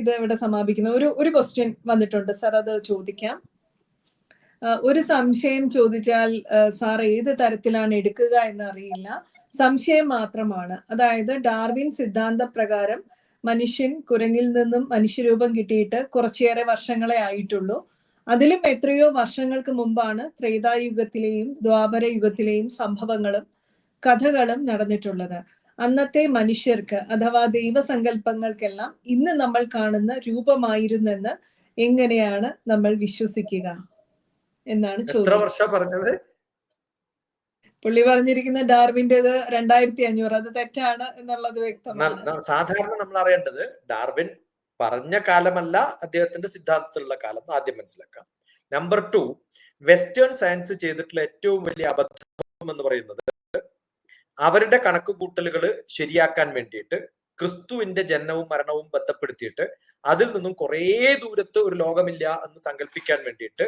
ഇത് ഇവിടെ സമാപിക്കുന്നു. ഒരു ഒരു ക്വസ്റ്റ്യൻ വന്നിട്ടുണ്ട്. സാർ അത് ചോദിക്കാം. ഒരു സംശയം ചോദിച്ചാൽ സാർ ഏത് തരത്തിലാണ് എടുക്കുക എന്ന് അറിയില്ല സംശയം മാത്രമാണ്. അതായത് ഡാർവിൻ സിദ്ധാന്ത പ്രകാരം മനുഷ്യൻ കുരങ്ങിൽ നിന്നും മനുഷ്യരൂപം കിട്ടിയിട്ട് കുറച്ചേറെ വർഷങ്ങളെ ആയിട്ടുള്ളൂ. അതിലും എത്രയോ വർഷങ്ങൾക്ക് മുമ്പാണ് ത്രേതായുഗത്തിലെയും ദ്വാപര യുഗത്തിലെയും സംഭവങ്ങളും കഥകളും നടന്നിട്ടുള്ളത്. അന്നത്തെ മനുഷ്യർക്ക് അഥവാ ദൈവസങ്കല്പങ്ങൾക്കെല്ലാം ഇന്ന് നമ്മൾ കാണുന്ന രൂപമായിരുന്നെന്ന് എങ്ങനെയാണ് നമ്മൾ വിശ്വസിക്കുക എന്നാണ് ചോദ്യം. പുള്ളി പറഞ്ഞിരിക്കുന്ന ഡാർവിന്റെത് രണ്ടായിരത്തി അഞ്ഞൂറ് അത് തെറ്റാണ് എന്നുള്ളത് വ്യക്തമാണ്. സാധാരണ നമ്മൾ അറിയേണ്ടത് ഡാർവിൻ പറഞ്ഞ കാലമല്ല അദ്ദേഹത്തിന്റെ സിദ്ധാന്തത്തിലുള്ള കാലം ആദ്യം മനസ്സിലാക്കാം. നമ്പർ ടു വെസ്റ്റേൺ സയൻസ് ചെയ്തിട്ടുള്ള ഏറ്റവും വലിയ അബദ്ധം എന്ന് പറയുന്നത് അവരുടെ കണക്കുകൂട്ടലുകൾ ശരിയാക്കാൻ വേണ്ടിയിട്ട് ക്രിസ്തുവിന്റെ ജനനവും മരണവും ബന്ധപ്പെടുത്തിയിട്ട് അതിൽ നിന്നും കുറേ ദൂരത്ത് ഒരു ലോകമില്ല എന്ന് സങ്കല്പിക്കാൻ വേണ്ടിയിട്ട്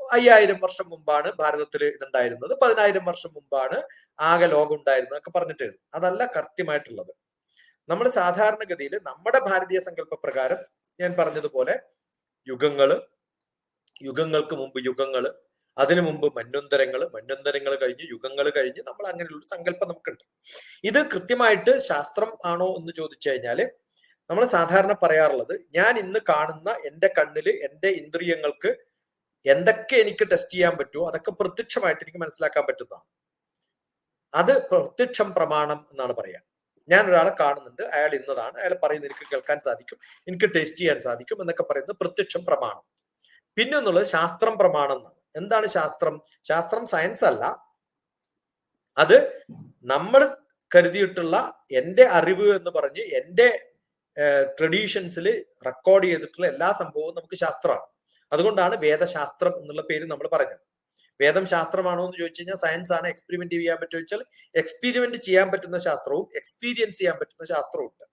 അയ്യായിരം വർഷം മുമ്പാണ് ഭാരതത്തിൽ ഇതുണ്ടായിരുന്നത്. പതിനായിരം വർഷം മുമ്പാണ് ആകെ ലോകം ഉണ്ടായിരുന്നത് ഒക്കെ പറഞ്ഞിട്ട് അതല്ല കൃത്യമായിട്ടുള്ളത്. നമ്മൾ സാധാരണഗതിയിൽ നമ്മുടെ ഭാരതീയ സങ്കല്പ പ്രകാരം ഞാൻ പറഞ്ഞതുപോലെ യുഗങ്ങൾ യുഗങ്ങൾക്ക് മുമ്പ് യുഗങ്ങൾ അതിനു മുമ്പ് മന്വന്തരങ്ങൾ മന്വന്തരങ്ങൾ കഴിഞ്ഞ് യുഗങ്ങൾ കഴിഞ്ഞ് നമ്മൾ അങ്ങനെയുള്ള സങ്കല്പം നമുക്കുണ്ട്. ഇത് കൃത്യമായിട്ട് ശാസ്ത്രം ആണോ എന്ന് ചോദിച്ചു കഴിഞ്ഞാൽ നമ്മൾ സാധാരണ പറയാറുള്ളത് ഞാൻ ഇന്ന് കാണുന്ന എന്റെ കണ്ണിൽ എന്റെ ഇന്ദ്രിയങ്ങൾക്ക് എന്തൊക്കെ എനിക്ക് ടെസ്റ്റ് ചെയ്യാൻ പറ്റുമോ അതൊക്കെ പ്രത്യക്ഷമായിട്ട് എനിക്ക് മനസ്സിലാക്കാൻ പറ്റുന്നതാണ്. അത് പ്രത്യക്ഷം പ്രമാണം എന്നാണ് പറയാ. ഞാൻ ഒരാളെ കാണുന്നുണ്ട് അയാൾ ഇന്നതാണ് അയാൾ പറയുന്നത് എനിക്ക് കേൾക്കാൻ സാധിക്കും എനിക്ക് ടേസ്റ്റ് ചെയ്യാൻ സാധിക്കും എന്നൊക്കെ പറയുന്നത് പ്രത്യക്ഷം പ്രമാണം. പിന്നെ ഒന്നുള്ളത് ശാസ്ത്രം പ്രമാണം എന്നാണ്. എന്താണ് ശാസ്ത്രം? ശാസ്ത്രം സയൻസ് അല്ല. അത് നമ്മൾ കരുതിയിട്ടുള്ള എന്റെ അറിവ് എന്ന് പറഞ്ഞ് എന്റെ ട്രഡീഷൻസിൽ റെക്കോർഡ് ചെയ്തിട്ടുള്ള എല്ലാ സംഭവവും നമുക്ക് ശാസ്ത്രമാണ്. അതുകൊണ്ടാണ് വേദശാസ്ത്രം എന്നുള്ള പേര് നമ്മൾ പറഞ്ഞത്. വേദം ശാസ്ത്രമാണോ എന്ന് ചോദിച്ചു കഴിഞ്ഞാൽ സയൻസ് ആണ്. എക്സ്പെരിമെന്റ് ചെയ്യാൻ പറ്റുമോ ചോദിച്ചാൽ എക്സ്പീരിമെന്റ് ചെയ്യാൻ പറ്റുന്ന ശാസ്ത്രവും എക്സ്പീരിയൻസ് ചെയ്യാൻ പറ്റുന്ന ശാസ്ത്രവും ഉണ്ട്.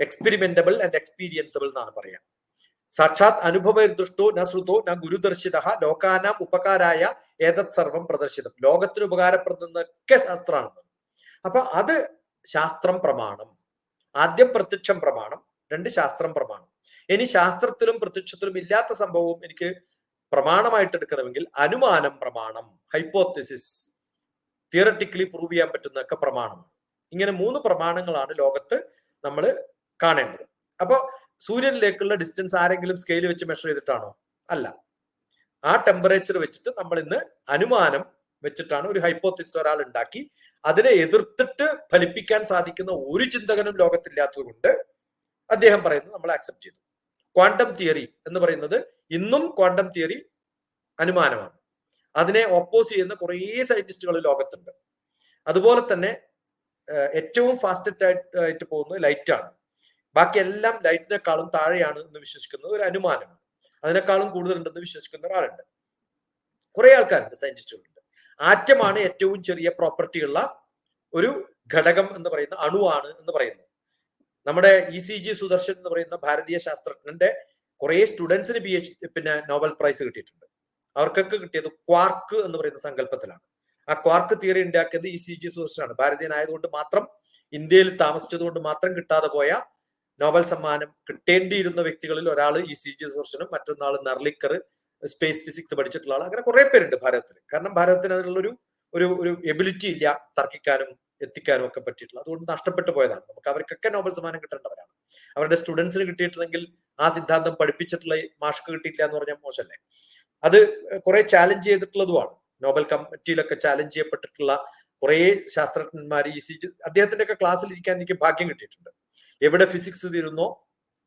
എക്സ്പെരിമെന്റബിൾ ആൻഡ് എക്സ്പീരിയൻസബിൾ എന്നാണ് പറയാം. സാക്ഷാത് അനുഭവദൃഷ്ടോ ന ശ്രുതോ ന ഗുരുദർശിത ലോകാനാം ഉപകാരായ ഏതത് സർവം പ്രദർശിതം. ലോകത്തിന് ഉപകാരപ്പെടുന്നതൊക്കെ ശാസ്ത്രമാണ് അപ്പൊ അത് ശാസ്ത്രം പ്രമാണം. ആദ്യം പ്രത്യക്ഷം പ്രമാണം രണ്ട് ശാസ്ത്രം പ്രമാണം. ഇനി ശാസ്ത്രത്തിലും പ്രത്യക്ഷത്തിലും ഇല്ലാത്ത സംഭവവും എനിക്ക് പ്രമാണമായിട്ട് എടുക്കണമെങ്കിൽ അനുമാനം പ്രമാണം ഹൈപ്പോത്തിസിസ് തിയറട്ടിക്കലി പ്രൂവ് ചെയ്യാൻ പറ്റുന്നൊക്കെ പ്രമാണം. ഇങ്ങനെ മൂന്ന് പ്രമാണങ്ങളാണ് ലോകത്ത് നമ്മൾ കാണേണ്ടത്. അപ്പൊ സൂര്യനിലേക്കുള്ള ഡിസ്റ്റൻസ് ആരെങ്കിലും സ്കെയിൽ വെച്ച് മെഷർ ചെയ്തിട്ടാണോ? അല്ല. ആ ടെമ്പറേച്ചർ വെച്ചിട്ട് നമ്മൾ ഇന്ന് അനുമാനം വെച്ചിട്ടാണ് ഒരു ഹൈപ്പോത്തിസ് ഒരാൾ ഉണ്ടാക്കി. അതിനെ എതിർത്തിട്ട് ഫലിപ്പിക്കാൻ സാധിക്കുന്ന ഒരു ചിന്തകനും ലോകത്തില്ലാത്തത് കൊണ്ട് അദ്ദേഹം പറയുന്നത് നമ്മൾ ആക്സെപ്റ്റ് ചെയ്തു. ക്വാണ്ടം തിയറി എന്ന് പറയുന്നത് ഇന്നും ക്വാണ്ടം തിയറി അനുമാനമാണ്. അതിനെ ഓപ്പോസ് ചെയ്യുന്ന കുറേ സയന്റിസ്റ്റുകൾ ലോകത്തുണ്ട്. അതുപോലെ തന്നെ ഏറ്റവും ഫാസ്റ്റസ്റ്റ് ആയിട്ട് പോകുന്നത് ലൈറ്റ് ആണ്. ബാക്കി എല്ലാം ലൈറ്റിനേക്കാളും താഴെയാണ് എന്ന് വിശ്വസിക്കുന്ന ഒരു അനുമാനം. അതിനേക്കാളും കൂടുതലുണ്ടെന്ന് വിശ്വസിക്കുന്ന ഒരാളുണ്ട്. കുറെ ആൾക്കാരുണ്ട് സയന്റിസ്റ്റുകളുണ്ട്. ആറ്റമാണ് ഏറ്റവും ചെറിയ പ്രോപ്പർട്ടി ഉള്ള ഒരു ഘടകം എന്ന് പറയുന്ന അണുവാണ് എന്ന് പറയുന്നത്. നമ്മുടെ ഇ സി ജി സുദർശൻ എന്ന് പറയുന്ന ഭാരതീയ ശാസ്ത്രജ്ഞന്റെ കുറെ സ്റ്റുഡൻസിന് പി എച്ച് പിന്നെ നോബൽ പ്രൈസ് കിട്ടിയിട്ടുണ്ട്. അവർക്കൊക്കെ കിട്ടിയത് ക്വാർക്ക് എന്ന് പറയുന്ന സങ്കല്പത്തിലാണ്. ആ ക്വാർക്ക് തിയറി ഉണ്ടാക്കിയത് ഇ സി ജി സുദർശനാണ്. ഭാരതീയനായതുകൊണ്ട് മാത്രം ഇന്ത്യയിൽ താമസിച്ചത് കൊണ്ട് മാത്രം കിട്ടാതെ പോയ നോബൽ സമ്മാനം കിട്ടേണ്ടിയിരുന്ന വ്യക്തികളിൽ ഒരാൾ ഇ സി ജി സുദർശനും മറ്റൊന്നാൾ നർലിക്കർ സ്പേസ് ഫിസിക്സ് പഠിച്ചിട്ടുള്ള ആൾ അങ്ങനെ കുറെ പേരുണ്ട് ഭാരതത്തിൽ കാരണം ഭാരതത്തിന് അതിനുള്ളൊരു ഒരു ഒരു എബിലിറ്റി ഇല്ല തർക്കിക്കാനും എത്തിക്കാനും ഒക്കെ പറ്റിയിട്ടുള്ള അതുകൊണ്ട് നഷ്ടപ്പെട്ടു പോയതാണ്. നമുക്ക് അവർക്കൊക്കെ നോബൽ സമ്മാനം കിട്ടേണ്ടവരാണ്. അവരുടെ സ്റ്റുഡൻസിന് കിട്ടിയിട്ടുണ്ടെങ്കിൽ ആ സിദ്ധാന്തം പഠിപ്പിച്ചിട്ടുള്ള മാഷ്ക്ക് കിട്ടിയിട്ടില്ല എന്ന് പറഞ്ഞാൽ മോശമല്ലേ? അത് കുറെ ചാലഞ്ച് ചെയ്തിട്ടുള്ളതുമാണ്. നോബൽ കമ്മിറ്റിയിലൊക്കെ ചാലഞ്ച് ചെയ്യപ്പെട്ടിട്ടുള്ള കുറെ ശാസ്ത്രജ്ഞന്മാർ ഈ സി അദ്ദേഹത്തിന്റെ ഒക്കെ ക്ലാസ്സിൽ ഇരിക്കാൻ എനിക്ക് ഭാഗ്യം കിട്ടിയിട്ടുണ്ട്. എവിടെ ഫിസിക്സ് തീരുന്നോ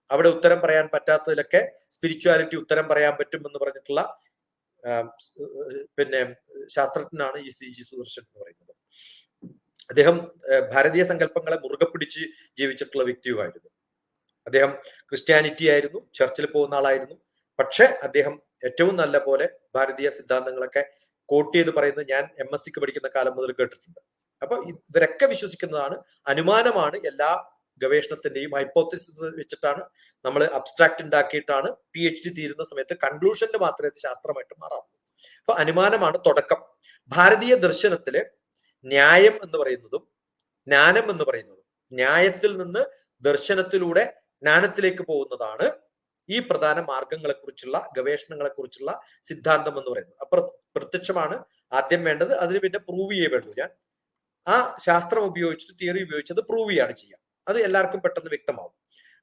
അവിടെ ഉത്തരം പറയാൻ പറ്റാത്തതിലൊക്കെ സ്പിരിച്വാലിറ്റി ഉത്തരം പറയാൻ പറ്റും എന്ന് പറഞ്ഞിട്ടുള്ള പിന്നെ ശാസ്ത്രജ്ഞനാണ് ഈ സി. ജി. സുദർശൻ എന്ന് പറയുന്നത്. അദ്ദേഹം ഭാരതീയ സങ്കല്പങ്ങളെ മുറുകെ പിടിച്ച് ജീവിച്ചിട്ടുള്ള വ്യക്തിയുമായിരുന്നു. അദ്ദേഹം ക്രിസ്ത്യാനിറ്റി ആയിരുന്നു ചർച്ചിൽ പോകുന്ന ആളായിരുന്നു. പക്ഷെ അദ്ദേഹം ഏറ്റവും നല്ല പോലെ ഭാരതീയ സിദ്ധാന്തങ്ങളൊക്കെ കോട്ട് ചെയ്ത് പറയുന്നത് ഞാൻ എം എസ് സിക്ക് പഠിക്കുന്ന കാലം മുതൽ കേട്ടിട്ടുണ്ട്. അപ്പൊ ഇവരൊക്കെ വിശ്വസിക്കുന്നതാണ് അനുമാനമാണ് എല്ലാ ഗവേഷണത്തിന്റെയും ഹൈപ്പോത്തിസിസ് വെച്ചിട്ടാണ് നമ്മൾ അബ്സ്ട്രാക്ട് ഉണ്ടാക്കിയിട്ടാണ് പി എച്ച് ഡി തീരുന്ന സമയത്ത് കൺക്ലൂഷനിൽ മാത്രമേ അത് ശാസ്ത്രമായിട്ട് മാറാറുള്ളൂ അപ്പൊ അനുമാനമാണ് തുടക്കം. ഭാരതീയ ദർശനത്തിൽ ന്യായം എന്ന് പറയുന്നതും ജ്ഞാനം എന്ന് പറയുന്നതും ന്യായത്തിൽ നിന്ന് ദർശനത്തിലൂടെ ജ്ഞാനത്തിലേക്ക് പോകുന്നതാണ് ഈ പ്രധാന മാർഗങ്ങളെ കുറിച്ചുള്ള ഗവേഷണങ്ങളെ കുറിച്ചുള്ള സിദ്ധാന്തം എന്ന് പറയുന്നത്. അപ്പൊ പ്രത്യക്ഷമാണ് ആദ്യം വേണ്ടത്. അതിന് പിന്നെ പ്രൂവ് ചെയ്യേ വേണ്ടു ഞാൻ ആ ശാസ്ത്രം ഉപയോഗിച്ചിട്ട് തിയറി ഉപയോഗിച്ചത് പ്രൂവ് ചെയ്യാണ് ചെയ്യുക അത് എല്ലാവർക്കും പെട്ടെന്ന് വ്യക്തമാവും.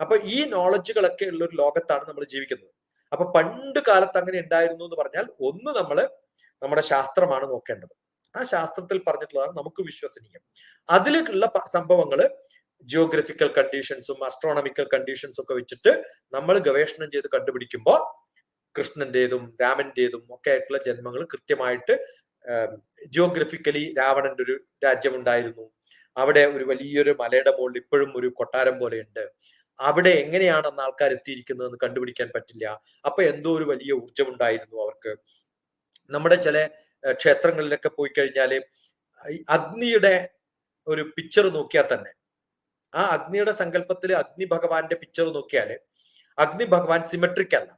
അപ്പൊ ഈ നോളജുകളൊക്കെ ഉള്ള ഒരു ലോകത്താണ് നമ്മൾ ജീവിക്കുന്നത്. അപ്പൊ പണ്ട് കാലത്ത് അങ്ങനെ ഉണ്ടായിരുന്നു എന്ന് പറഞ്ഞാൽ ഒന്ന് നമ്മൾ നമ്മുടെ ശാസ്ത്രമാണ് നോക്കേണ്ടത്. ആ ശാസ്ത്രത്തിൽ പറഞ്ഞിട്ടുള്ളതാണ് നമുക്ക് വിശ്വസനീയം. അതിലുള്ള സംഭവങ്ങൾ ജിയോഗ്രഫിക്കൽ കണ്ടീഷൻസും അസ്ട്രോണമിക്കൽ കണ്ടീഷൻസും ഒക്കെ വെച്ചിട്ട് നമ്മൾ ഗവേഷണം ചെയ്ത് കണ്ടുപിടിക്കുമ്പോൾ കൃഷ്ണന്റേതും രാമന്റേതും ഒക്കെ ആയിട്ടുള്ള ജന്മങ്ങൾ കൃത്യമായിട്ട് ജിയോഗ്രഫിക്കലി രാവണന്റെ ഒരു രാജ്യമുണ്ടായിരുന്നു അവിടെ ഒരു വലിയൊരു മലയുടെ മുകളിൽ ഇപ്പോഴും ഒരു കൊട്ടാരം പോലെയുണ്ട്. അവിടെ എങ്ങനെയാണ് അന്ന് ആൾക്കാർ എത്തിയിരിക്കുന്നതെന്ന് കണ്ടുപിടിക്കാൻ പറ്റില്ല. അപ്പൊ എന്തോ ഒരു വലിയ ഊർജം ഉണ്ടായിരുന്നു അവർക്ക്. നമ്മുടെ ചില ക്ഷേത്രങ്ങളിലൊക്കെ പോയി കഴിഞ്ഞാൽ അഗ്നിയുടെ ഒരു പിക്ചർ നോക്കിയാൽ തന്നെ ആ അഗ്നിയുടെ സങ്കല്പത്തിൽ അഗ്നി ഭഗവാന്റെ പിക്ചർ നോക്കിയാൽ അഗ്നി ഭഗവാൻ സിമെട്രിക് അല്ല.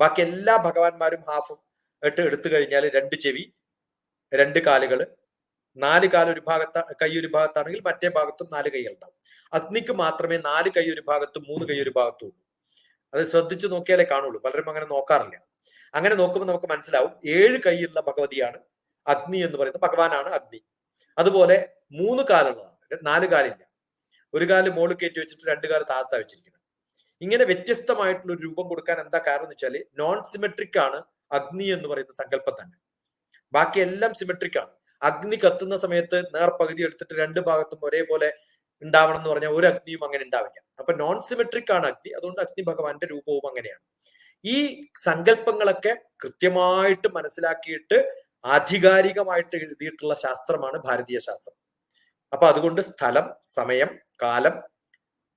ബാക്കി എല്ലാ ഭഗവാന്മാരും ഹാഫ് ഇട്ട് എടുത്തു കഴിഞ്ഞാൽ രണ്ട് ചെവി രണ്ട് കാലുകൾ നാല് കാലൊരു ഭാഗത്ത് കൈ ഒരു ഭാഗത്താണെങ്കിൽ മറ്റേ ഭാഗത്തും നാല് കൈകളുണ്ടാവും. അഗ്നിക്ക് മാത്രമേ നാല് കൈ ഒരു ഭാഗത്തും മൂന്ന് കൈ ഒരു ഭാഗത്തും ഉള്ളൂ. അത് ശ്രദ്ധിച്ചു നോക്കിയാലേ കാണുള്ളൂ. പലരും അങ്ങനെ നോക്കാറില്ല. അങ്ങനെ നോക്കുമ്പോൾ നമുക്ക് മനസ്സിലാവും ഏഴ് കൈയുള്ള ഭഗവതിയാണ് അഗ്നി എന്ന് പറയുന്നത്. ഭഗവാനാണ് അഗ്നി. അതുപോലെ മൂന്ന് കാലുള്ളതാണ്. നാല് കാലില്ല. ഒരു കാൽ മോൾ കയറ്റി വെച്ചിട്ട് രണ്ട് കാൽ താഴ്ത്താ വെച്ചിരിക്കുന്നത്. ഇങ്ങനെ വ്യത്യസ്തമായിട്ടുള്ള ഒരു രൂപം കൊടുക്കാൻ എന്താ കാരണം എന്ന് വെച്ചാൽ നോൺ സിമെട്രിക് ആണ് അഗ്നി എന്ന് പറയുന്ന സങ്കല്പം തന്നെ. ബാക്കി എല്ലാം സിമെട്രിക് ആണ്. അഗ്നി കത്തുന്ന സമയത്ത് നേർപകുതി എടുത്തിട്ട് രണ്ട് ഭാഗത്തും ഒരേപോലെ ഉണ്ടാവണം എന്ന് പറഞ്ഞാൽ ഒരു അഗ്നിയും അങ്ങനെ ഉണ്ടാവില്ല. അപ്പൊ നോൺ സിമെട്രിക് ആണ് അഗ്നി. അതുകൊണ്ട് അഗ്നി ഭഗവാന്റെ രൂപവും അങ്ങനെയാണ്. ഈ സങ്കല്പങ്ങളൊക്കെ കൃത്യമായിട്ട് മനസ്സിലാക്കിയിട്ട് ആധികാരികമായിട്ട് എഴുതിയിട്ടുള്ള ശാസ്ത്രമാണ് ഭാരതീയ ശാസ്ത്രം. അപ്പൊ അതുകൊണ്ട് സ്ഥലം സമയം കാലം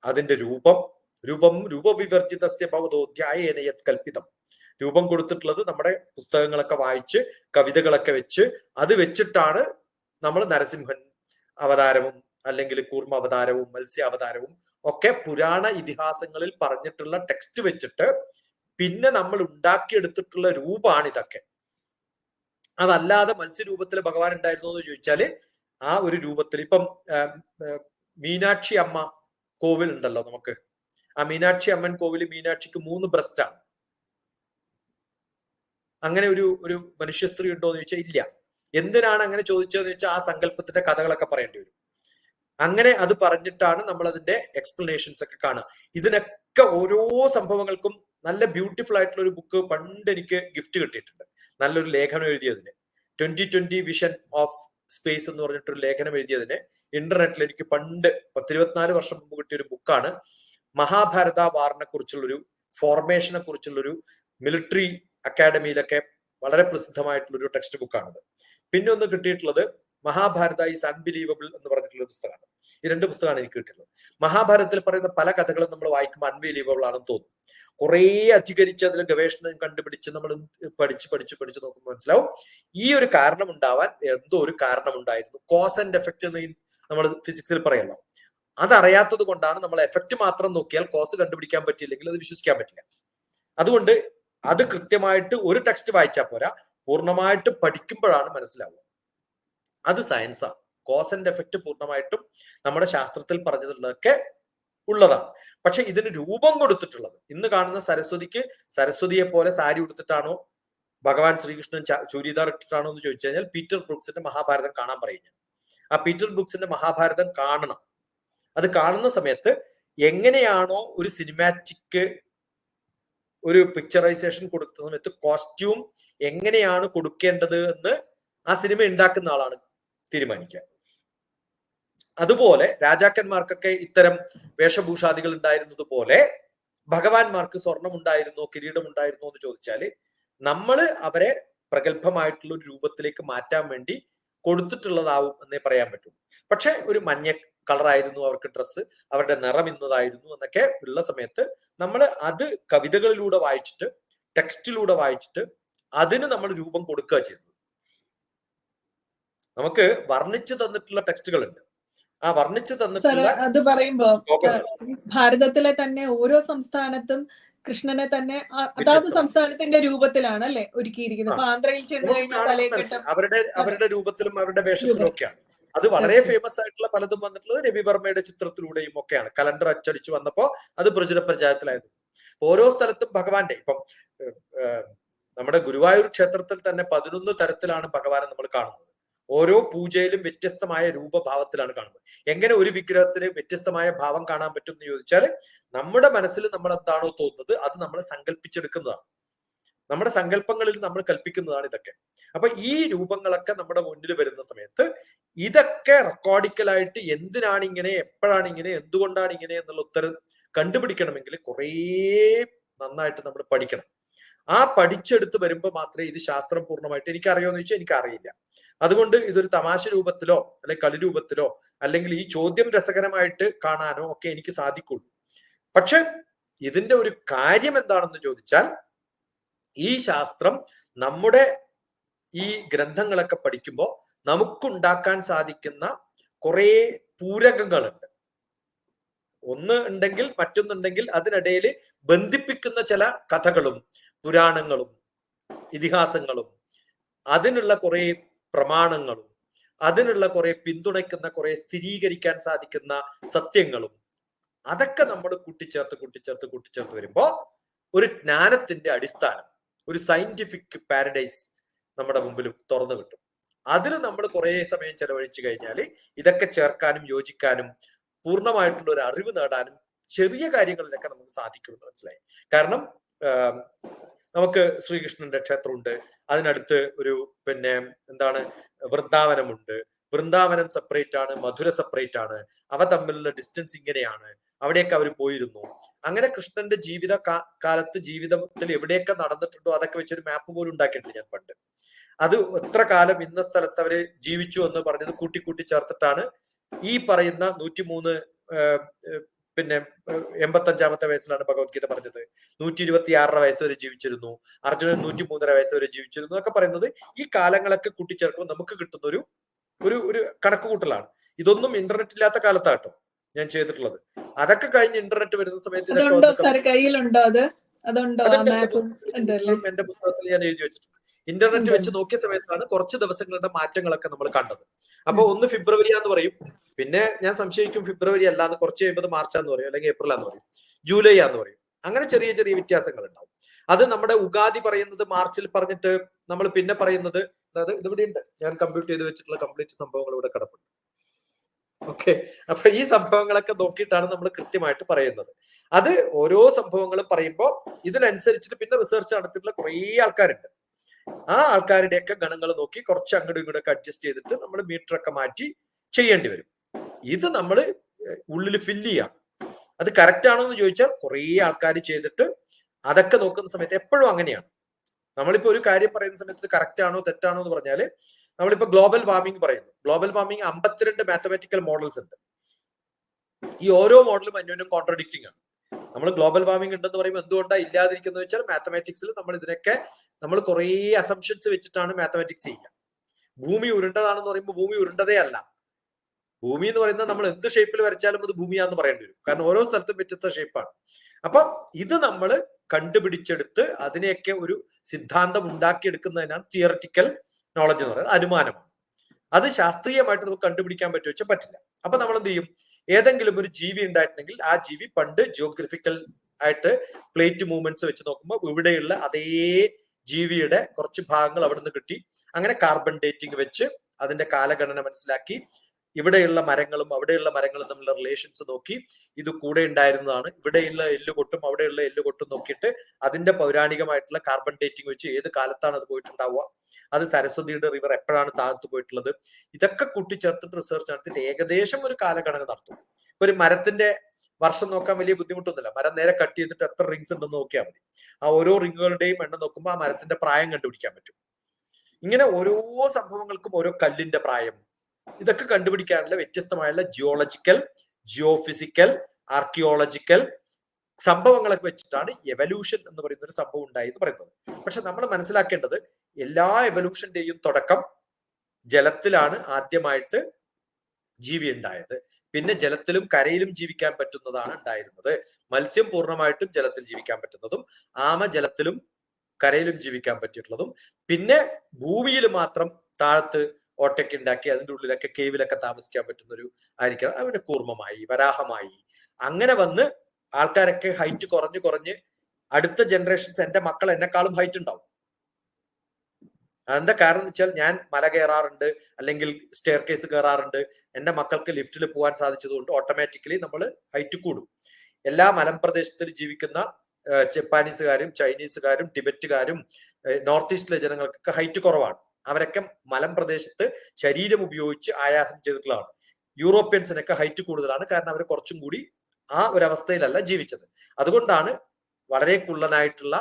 അതിന്റെ രൂപം രൂപം രൂപവിവർജിതസ്യ ഭവതോധ്യായേന യത് കൽപ്പിതം രൂപം കൊടുത്തിട്ടുള്ളത് നമ്മുടെ പുസ്തകങ്ങളൊക്കെ വായിച്ച് കവിതകളൊക്കെ വെച്ച് അത് വെച്ചിട്ടാണ് നമ്മൾ നരസിംഹൻ അവതാരവും അല്ലെങ്കിൽ കൂർമ്മ അവതാരവും മത്സ്യ അവതാരവും ഒക്കെ പുരാണ ഇതിഹാസങ്ങളിൽ പറഞ്ഞിട്ടുള്ള ടെക്സ്റ്റ് വെച്ചിട്ട് പിന്നെ നമ്മൾ ഉണ്ടാക്കിയെടുത്തിട്ടുള്ള രൂപമാണ് ഇതൊക്കെ അതല്ലാതെ മത്സ്യരൂപത്തിൽ ഭഗവാൻ ഉണ്ടായിരുന്നു എന്ന് ചോദിച്ചാൽ ആ ഒരു രൂപത്തിൽ ഇപ്പം മീനാക്ഷി അമ്മ കോവിൽ ഉണ്ടല്ലോ നമുക്ക്. ആ മീനാക്ഷി അമ്മൻ കോവിൽ മീനാക്ഷിക്ക് മൂന്ന് ബ്രസ്റ്റ് ആണ്. അങ്ങനെ ഒരു ഒരു മനുഷ്യ സ്ത്രീ ഉണ്ടോ എന്ന് ചോദിച്ചാൽ ഇല്ല. എന്തിനാണ് അങ്ങനെ ചോദിച്ചതെന്ന് വെച്ചാൽ ആ സങ്കല്പത്തിന്റെ കഥകളൊക്കെ പറയേണ്ടി വരും. അങ്ങനെ അത് പറഞ്ഞിട്ടാണ് നമ്മൾ അതിന്റെ എക്സ്പ്ലനേഷൻസ് ഒക്കെ കാണുക. ഇതിനൊക്കെ ഓരോ സംഭവങ്ങൾക്കും നല്ല ബ്യൂട്ടിഫുൾ ആയിട്ടുള്ള ഒരു ബുക്ക് പണ്ട് എനിക്ക് ഗിഫ്റ്റ് കിട്ടിയിട്ടുണ്ട്. നല്ലൊരു ലേഖനം എഴുതിയതിന്. Twenty twenty vision of space എന്ന് പറഞ്ഞിട്ടൊരു ലേഖനം എഴുതിയതിന് ഇന്റർനെറ്റിൽ എനിക്ക് പണ്ട് പത്തിരുപത്തിനാല് വർഷം മുമ്പ് കിട്ടിയ ഒരു ബുക്കാണ് മഹാഭാരത വാറിനെ കുറിച്ചുള്ളൊരു ഫോർമേഷനെ കുറിച്ചുള്ളൊരു മിലിറ്ററി അക്കാഡമിയിലൊക്കെ വളരെ പ്രസിദ്ധമായിട്ടുള്ള ഒരു ടെക്സ്റ്റ് ബുക്കാണത്. പിന്നെ ഒന്ന് കിട്ടിയിട്ടുള്ളത് മഹാഭാരത ഈസ് അൺബിലീവബിൾ എന്ന് പറഞ്ഞിട്ടുള്ള പുസ്തകമാണ്. ഈ രണ്ട് പുസ്തകമാണ് എനിക്ക് കിട്ടിയിട്ടുള്ളത്. മഹാഭാരതത്തിൽ പറയുന്ന പല കഥകളും നമ്മൾ വായിക്കുമ്പോൾ അൺബിലീവബിൾ ആണെന്ന് തോന്നും. കുറേ അധികരിച്ച് അതിൽ ഗവേഷണം കണ്ടുപിടിച്ച് നമ്മൾ പഠിച്ച് പഠിച്ച് പഠിച്ച് നോക്കുമ്പോൾ മനസ്സിലാവും. ഈ ഒരു കാരണം ഉണ്ടാവാൻ എന്തോ ഒരു കാരണം ഉണ്ടായിരുന്നു കോസ് ആൻഡ് എഫക്റ്റ് എന്ന് നമ്മൾ ഫിസിക്സിൽ പറയണം അതറിയാത്തത് കൊണ്ടാണ് നമ്മൾ എഫക്റ്റ് മാത്രം നോക്കിയാൽ കോസ് കണ്ടുപിടിക്കാൻ പറ്റിയില്ലെങ്കിൽ അത് വിശ്വസിക്കാൻ പറ്റില്ല. അതുകൊണ്ട് അത് കൃത്യമായിട്ട് ഒരു ടെക്സ്റ്റ് വായിച്ചാൽ പോരാ. പൂർണമായിട്ട് പഠിക്കുമ്പോഴാണ് മനസ്സിലാവുക. അത് സയൻസാണ് കോസ് ആൻഡ് എഫക്റ്റ് പൂർണമായിട്ടും നമ്മുടെ ശാസ്ത്രത്തിൽ പറഞ്ഞതിലൊക്കെ ഉള്ളതാണ്. പക്ഷെ ഇതിന് രൂപം കൊടുത്തിട്ടുള്ളത്. ഇന്ന് കാണുന്ന സരസ്വതിക്ക് സരസ്വതിയെ പോലെ സാരി ഉടുത്തിട്ടാണോ ഭഗവാൻ ശ്രീകൃഷ്ണൻ ചുരിദാർ ഇട്ടിട്ടാണോ എന്ന് ചോദിച്ചു കഴിഞ്ഞാൽ പീറ്റർ ബ്രൂക്സിന്റെ മഹാഭാരതം കാണാൻ പറയുന്നത് ആ പീറ്റർ ബ്രൂക്സിന്റെ മഹാഭാരതം കാണണം. അത് കാണുന്ന സമയത്ത് എങ്ങനെയാണോ ഒരു സിനിമാറ്റിക് ഒരു പിക്ചറൈസേഷൻ കൊടുത്ത സമയത്ത് കോസ്റ്റ്യൂം എങ്ങനെയാണ് കൊടുക്കേണ്ടത് എന്ന് ആ സിനിമ ഉണ്ടാക്കുന്ന ആളാണ് തീരുമാനിക്കുക. അതുപോലെ രാജാക്കന്മാർക്കൊക്കെ ഇത്തരം വേഷഭൂഷാദികൾ ഉണ്ടായിരുന്നത് പോലെ ഭഗവാൻമാർക്ക് സ്വർണം ഉണ്ടായിരുന്നോ കിരീടം ഉണ്ടായിരുന്നോ എന്ന് ചോദിച്ചാൽ നമ്മൾ അവരെ പ്രഗത്ഭമായിട്ടുള്ള ഒരു രൂപത്തിലേക്ക് മാറ്റാൻ വേണ്ടി കൊടുത്തിട്ടുള്ളതാവും എന്നേ പറയാൻ പറ്റുള്ളൂ പക്ഷെ ഒരു മഞ്ഞ കളറായിരുന്നു അവർക്ക് ഡ്രസ്സ് അവരുടെ നിറം ഇന്നതായിരുന്നു എന്നൊക്കെ ഉള്ള സമയത്ത് നമ്മൾ അത് കവിതകളിലൂടെ വായിച്ചിട്ട് ടെക്സ്റ്റിലൂടെ വായിച്ചിട്ട് അതിന് നമ്മൾ രൂപം കൊടുക്കുക ചെയ്തത് നമുക്ക് വർണിച്ചു തന്നിട്ടുള്ള ടെക്സ്റ്റുകളുണ്ട്. ആ വർണിച്ചു തന്നിട്ടുള്ള അത് പറയുമ്പോ ഭാരതത്തിലെ തന്നെ ഓരോ സംസ്ഥാനത്തും കൃഷ്ണനെ തന്നെ അതാത് സംസ്ഥാനത്തിന്റെ രൂപത്തിലാണ് അല്ലെ ഒരുക്കിയിരിക്കുന്നത് ആന്ധ്രയിൽ ചെന്ന് കഴിഞ്ഞാൽ അവരുടെ അവരുടെ രൂപത്തിലും അവരുടെ വേഷത്തിലും ഒക്കെയാണ്. അത് വളരെ ഫേമസ് ആയിട്ടുള്ള പലതും വന്നിട്ടുള്ളത് രവി വർമ്മയുടെ ചിത്രത്തിലൂടെയും ഒക്കെയാണ്. കലണ്ടർ അച്ചടിച്ചു വന്നപ്പോ അത് പ്രചുര പ്രചാരത്തിലായിരുന്നു. ഓരോ സ്ഥലത്തും ഭഗവാന്റെ ഇപ്പം നമ്മുടെ ഗുരുവായൂർ ക്ഷേത്രത്തിൽ തന്നെ പതിനൊന്ന് തരത്തിലാണ് ഭഗവാനെ നമ്മൾ കാണുന്നത്. ഓരോ പൂജയിലും വ്യത്യസ്തമായ രൂപഭാവത്തിലാണ് കാണുന്നത്. എങ്ങനെ ഒരു വിഗ്രഹത്തിന് വ്യത്യസ്തമായ ഭാവം കാണാൻ പറ്റും എന്ന് ചോദിച്ചാൽ നമ്മുടെ മനസ്സിൽ നമ്മൾ എന്താണോ തോന്നുന്നത് അത് നമ്മൾ സങ്കല്പിച്ചെടുക്കുന്നതാണ്. നമ്മുടെ സങ്കല്പങ്ങളിൽ നമ്മൾ കൽപ്പിക്കുന്നതാണ് ഇതൊക്കെ. അപ്പൊ ഈ രൂപങ്ങളൊക്കെ നമ്മുടെ മുന്നിൽ വരുന്ന സമയത്ത് ഇതൊക്കെ റെക്കോർഡിക്കലായിട്ട് എന്തിനാണ് ഇങ്ങനെ എപ്പോഴാണ് ഇങ്ങനെ എന്തുകൊണ്ടാണ് ഇങ്ങനെ എന്നുള്ള ഉത്തരം കണ്ടുപിടിക്കണമെങ്കിൽ കുറേ നന്നായിട്ട് നമ്മൾ പഠിക്കണം. ആ പഠിച്ചെടുത്ത് വരുമ്പോൾ മാത്രമേ ഇത് ശാസ്ത്രം പൂർണമായിട്ട് എനിക്ക് അറിയോന്ന് ചോദിച്ചാൽ എനിക്ക് അറിയില്ല അതുകൊണ്ട് ഇതൊരു തമാശ രൂപത്തിലോ അല്ലെങ്കിൽ കളി രൂപത്തിലോ അല്ലെങ്കിൽ ഈ ചോദ്യം രസകരമായിട്ട് കാണാനോ ഒക്കെ എനിക്ക് സാധിക്കുള്ളൂ. പക്ഷെ ഇതിന്റെ ഒരു കാര്യം എന്താണെന്ന് ചോദിച്ചാൽ ഈ ശാസ്ത്രം നമ്മുടെ ഈ ഗ്രന്ഥങ്ങളൊക്കെ പഠിക്കുമ്പോൾ നമുക്കുണ്ടാക്കാൻ സാധിക്കുന്ന കുറേ പൂരകങ്ങളുണ്ട്. ഒന്ന് ഉണ്ടെങ്കിൽ മറ്റൊന്നുണ്ടെങ്കിൽ അതിനിടയിൽ ബന്ധിപ്പിക്കുന്ന ചില കഥകളും പുരാണങ്ങളും ഇതിഹാസങ്ങളും അതിനുള്ള കുറെ പ്രമാണങ്ങളും അതിനുള്ള കുറെ പിന്തുണയ്ക്കുന്ന കുറെ സ്ഥിരീകരിക്കാൻ സാധിക്കുന്ന സത്യങ്ങളും അതൊക്കെ നമ്മൾ കൂട്ടിച്ചേർത്ത് കൂട്ടിച്ചേർത്ത് കൂട്ടിച്ചേർത്ത് വരുമ്പോൾ ഒരു ജ്ഞാനത്തിന്റെ അടിസ്ഥാനം. ഒരു സയന്റിഫിക് പാരഡൈസ് നമ്മുടെ മുമ്പിൽ തുറന്നു കിട്ടും. അതിൽ നമ്മൾ കുറെ സമയം ചെലവഴിച്ചു കഴിഞ്ഞാൽ ഇതൊക്കെ ചേർക്കാനും യോജിക്കാനും പൂർണമായിട്ടുള്ള ഒരു അറിവ് നേടാനും ചെറിയ കാര്യങ്ങളിലൊക്കെ നമുക്ക് സാധിക്കുമെന്ന് മനസ്സിലായി. കാരണം നമുക്ക് ശ്രീകൃഷ്ണന്റെ ക്ഷേത്രമുണ്ട്. അതിനടുത്ത് ഒരു പിന്നെ എന്താണ് വൃന്ദാവനമുണ്ട്. വൃന്ദാവനം സെപ്പറേറ്റ് ആണ് മധുര സെപ്പറേറ്റ് ആണ്. അവ തമ്മിലുള്ള ഡിസ്റ്റൻസ് ഇങ്ങനെയാണ്. അവിടെയൊക്കെ അവർ പോയിരുന്നു. അങ്ങനെ കൃഷ്ണന്റെ ജീവിത കാലത്ത് ജീവിതത്തിൽ എവിടെയൊക്കെ നടന്നിട്ടുണ്ടോ അതൊക്കെ വെച്ചൊരു മാപ്പ് പോലും ഉണ്ടാക്കിയിട്ടുണ്ട് ഞാൻ പണ്ട്. അത് എത്ര കാലം ഇന്ന സ്ഥലത്ത് അവർ ജീവിച്ചു എന്ന് പറഞ്ഞത് കൂട്ടി കൂട്ടി ചേർത്തിട്ടാണ് ഈ പറയുന്ന നൂറ്റിമൂന്ന് പിന്നെ എൺപത്തഞ്ചാമത്തെ വയസ്സിലാണ് ഭഗവത്ഗീത പറഞ്ഞത്. നൂറ്റി ഇരുപത്തി ആറര വയസ്സ് വരെ ജീവിച്ചിരുന്നു. അർജുനൻ നൂറ്റി മൂന്നര വയസ്സ് വരെ ജീവിച്ചിരുന്നു എന്നൊക്കെ പറയുന്നത് ഈ കാലങ്ങളൊക്കെ കൂട്ടിച്ചേർക്കുമ്പോൾ നമുക്ക് കിട്ടുന്ന ഒരു ഒരു ഒരു കണക്കുകൂട്ടലാണ്. ഇതൊന്നും ഇന്റർനെറ്റ് ഇല്ലാത്ത കാലത്താട്ടോ. ഞാൻ ചെയ്തിട്ടുള്ളത്. അതൊക്കെ കഴിഞ്ഞ് ഇന്റർനെറ്റ് വരുന്ന സമയത്ത് കയ്യിലുണ്ടോ അത്? അതുണ്ടോ? എന്റെ പുസ്തകത്തിൽ ഞാൻ എഴുതി വെച്ചിട്ടുണ്ട്. ഇന്റർനെറ്റ് വെച്ച് നോക്കിയ സമയത്താണ് കുറച്ച് ദിവസങ്ങളുടെ മാറ്റങ്ങളൊക്കെ നമ്മൾ കണ്ടത്. അപ്പൊ ഒന്ന് ഫെബ്രുവരി ആന്ന് പറയും. പിന്നെ ഞാൻ സംശയിക്കും ഫെബ്രുവരി അല്ലാന്ന് കുറച്ച് കഴിയുമ്പോൾ മാർച്ചാന്ന് പറയും അല്ലെങ്കിൽ ഏപ്രിൽ ആന്ന് പറയും ജൂലൈ ആന്ന് പറയും. അങ്ങനെ ചെറിയ ചെറിയ വ്യത്യാസങ്ങൾ ഉണ്ടാവും. അത് നമ്മുടെ ഉഗാദി പറയുന്നത് മാർച്ചിൽ പറഞ്ഞിട്ട് നമ്മൾ പിന്നെ പറയുന്നത് അതായത് ഇതിവിടെ ഉണ്ട് ഞാൻ കമ്പ്യൂട്ട് ചെയ്ത് വെച്ചിട്ടുള്ള കംപ്ലീറ്റ് സംഭവങ്ങൾ ഇവിടെ കിടപ്പുണ്ട്. ഓക്കെ. അപ്പൊ ഈ സംഭവങ്ങളൊക്കെ നോക്കിയിട്ടാണ് നമ്മൾ കൃത്യമായിട്ട് പറയുന്നത്. അത് ഓരോ സംഭവങ്ങളും പറയുമ്പോൾ ഇതിനനുസരിച്ചിട്ട് പിന്നെ റിസർച്ച് നടത്തിയിട്ടുള്ള കുറേ ആൾക്കാരുണ്ട്. ആ ആൾക്കാരുടെയൊക്കെ ഗണങ്ങൾ നോക്കി കുറച്ച് അങ്ങോട്ടും ഇങ്ങോട്ടും ഒക്കെ അഡ്ജസ്റ്റ് ചെയ്തിട്ട് നമ്മൾ മീറ്ററൊക്കെ മാറ്റി ചെയ്യേണ്ടി വരും. ഇത് നമ്മൾ ഉള്ളിൽ ഫില്ല് ചെയ്യാം. അത് കറക്റ്റ് ആണോ എന്ന് ചോദിച്ചാൽ കുറേ ആൾക്കാർ ചെയ്തിട്ട് അതൊക്കെ നോക്കുന്ന സമയത്ത് എപ്പോഴും അങ്ങനെയാണ്. നമ്മളിപ്പോ ഒരു കാര്യം പറയുന്ന സമയത്ത് കറക്റ്റ് ആണോ തെറ്റാണോ എന്ന് പറഞ്ഞാൽ നമ്മളിപ്പോ ഗ്ലോബൽ വാർമിംഗ് പറയുന്നു. ഗ്ലോബൽ വാർമിംഗ് അമ്പത്തിരണ്ട് മാത്തമാറ്റിക്കൽ മോഡൽസ് ഉണ്ട്. ഈ ഓരോ മോഡലും അന്യോന്യം കോൺട്രഡിക്റ്റിംഗ് ആണ്. നമ്മൾ ഗ്ലോബൽ വാർമിംഗ് ഉണ്ടെന്ന് പറയുമ്പോൾ എന്തുകൊണ്ടാണ് ഇല്ലാതിരിക്കുന്നത് വെച്ചാൽ മാത്തമാറ്റിക്സിൽ നമ്മൾ ഇതിനൊക്കെ നമ്മൾ കുറേ അസംഷൻസ് വെച്ചിട്ടാണ് മാത്തമാറ്റിക്സ് ചെയ്യുക. ഭൂമി ഉരുണ്ടതാണെന്ന് പറയുമ്പോൾ ഭൂമി ഉരുണ്ടതേ അല്ല. ഭൂമി എന്ന് പറയുന്നത് നമ്മൾ എന്ത് ഷേപ്പിൽ വരച്ചാലും അത് ഭൂമിയാന്ന് പറയേണ്ടി വരും. കാരണം ഓരോ സ്ഥലത്തും വ്യത്യസ്ത ഷേപ്പാണ് അപ്പൊ ഇത് നമ്മൾ കണ്ടുപിടിച്ചെടുത്ത് അതിനെയൊക്കെ ഒരു സിദ്ധാന്തം ഉണ്ടാക്കിയെടുക്കുന്നതിനാണ് തിയററ്റിക്കൽ നോളജ് എന്ന് പറയുന്നത് അനുമാനമാണ്. അത് ശാസ്ത്രീയമായിട്ട് നമുക്ക് കണ്ടുപിടിക്കാൻ പറ്റുമോ വെച്ചാൽ പറ്റില്ല. അപ്പൊ നമ്മൾ എന്ത് ചെയ്യും? ഏതെങ്കിലും ഒരു ജീവി ഉണ്ടായിട്ടുണ്ടെങ്കിൽ ആ ജീവി പണ്ട് ജിയോഗ്രഫിക്കൽ ആയിട്ട് പ്ലേറ്റ് മൂവ്മെന്റ്സ് വെച്ച് നോക്കുമ്പോൾ ഇവിടെയുള്ള അതേ ജീവിയുടെ കുറച്ച് ഭാഗങ്ങൾ അവിടെ നിന്ന് കിട്ടി. അങ്ങനെ കാർബൺ ഡേറ്റിംഗ് വെച്ച് അതിന്റെ കാലഗണന മനസ്സിലാക്കി. ഇവിടെയുള്ള മരങ്ങളും അവിടെയുള്ള മരങ്ങളും തമ്മിലുള്ള റിലേഷൻസ് നോക്കി ഇത് കൂടെ ഉണ്ടായിരുന്നതാണ്. ഇവിടെയുള്ള എല്ലുകൊട്ടും അവിടെയുള്ള എല്ലുകൊട്ടും നോക്കിയിട്ട് അതിന്റെ പൗരാണികമായിട്ടുള്ള കാർബൺ ഡേറ്റിംഗ് വെച്ച് ഏത് കാലത്താണ് അത് പോയിട്ടുണ്ടാവുക? അത് സരസ്വതിയുടെ റിവർ എപ്പോഴാണ് താഴ്ത്തു പോയിട്ടുള്ളത്? ഇതൊക്കെ കൂട്ടിച്ചേർത്തിട്ട് റിസർച്ച് നടത്തിയിട്ട് ഏകദേശം ഒരു കാലഗണന നടത്തും. ഇപ്പൊ ഒരു മരത്തിന്റെ വർഷം നോക്കാൻ വലിയ ബുദ്ധിമുട്ടൊന്നുമില്ല. മരം നേരെ കട്ട് ചെയ്തിട്ട് എത്ര റിങ്സ് ഉണ്ടെന്ന് നോക്കിയാൽ മതി. ആ ഓരോ റിങ്ങുകളുടെയും എണ്ണം നോക്കുമ്പോൾ ആ മരത്തിന്റെ പ്രായം കണ്ടുപിടിക്കാൻ പറ്റും. ഇങ്ങനെ ഓരോ സംഭവങ്ങൾക്കും ഓരോ കല്ലിന്റെ പ്രായം ഇതൊക്കെ കണ്ടുപിടിക്കാനുള്ള വ്യത്യസ്തമായുള്ള ജിയോളജിക്കൽ ജിയോഫിസിക്കൽ ആർക്കിയോളജിക്കൽ സംഭവങ്ങളൊക്കെ വെച്ചിട്ടാണ് എവല്യൂഷൻ എന്ന് പറയുന്ന ഒരു സംഭവം ഉണ്ടായി എന്ന് പറയുന്നത്. പക്ഷെ നമ്മൾ മനസ്സിലാക്കേണ്ടത് എല്ലാ എവല്യൂഷന്റെയും തുടക്കം ജലത്തിലാണ് ആദ്യമായിട്ട് ജീവി ഉണ്ടായത്. പിന്നെ ജലത്തിലും കരയിലും ജീവിക്കാൻ പറ്റുന്നതാണ് ഉണ്ടായിരുന്നത്. മത്സ്യം പൂർണമായിട്ടും ജലത്തിൽ ജീവിക്കാൻ പറ്റുന്നതും ആമ ജലത്തിലും കരയിലും ജീവിക്കാൻ പറ്റിയിട്ടുള്ളതും. പിന്നെ ഭൂമിയിൽ മാത്രം താഴത്ത് ഓട്ടയൊക്കെ ഉണ്ടാക്കി അതിന്റെ ഉള്ളിലൊക്കെ കേവിലൊക്കെ താമസിക്കാൻ പറ്റുന്ന ഒരു ആയിരിക്കണം. അവന് കൂർമ്മമായി വരാഹമായി. അങ്ങനെ വന്ന് ആൾക്കാരൊക്കെ ഹൈറ്റ് കുറഞ്ഞു കുറഞ്ഞ് അടുത്ത ജനറേഷൻസ് എന്റെ മക്കൾ എന്നെക്കാളും ഹൈറ്റ് ഉണ്ടാവും. അതെന്താ കാരണം വെച്ചാൽ ഞാൻ മല കയറാറുണ്ട് അല്ലെങ്കിൽ സ്റ്റെയർ കേസ് കയറാറുണ്ട്. എന്റെ മക്കൾക്ക് ലിഫ്റ്റിൽ പോകാൻ സാധിച്ചതുകൊണ്ട് ഓട്ടോമാറ്റിക്കലി നമ്മൾ ഹൈറ്റ് കൂടും. എല്ലാ മലമ്പ്രദേശത്തിൽ ജീവിക്കുന്ന ജപ്പാനീസുകാരും ചൈനീസുകാരും ടിബറ്റുകാരും നോർത്ത് ഈസ്റ്റിലെ ജനങ്ങൾക്കൊക്കെ ഹൈറ്റ് കുറവാണ്. അവരൊക്കെ മലമ്പ്രദേശത്ത് ശരീരം ഉപയോഗിച്ച് ആയാസം ചെയ്തിട്ടുള്ളതാണ്. യൂറോപ്യൻസിനൊക്കെ ഹൈറ്റ് കൂടുതലാണ്. കാരണം അവർ കുറച്ചും കൂടി ആ ഒരു അവസ്ഥയിലല്ല ജീവിച്ചത്. അതുകൊണ്ടാണ് വളരെ കുള്ളനായിട്ടുള്ള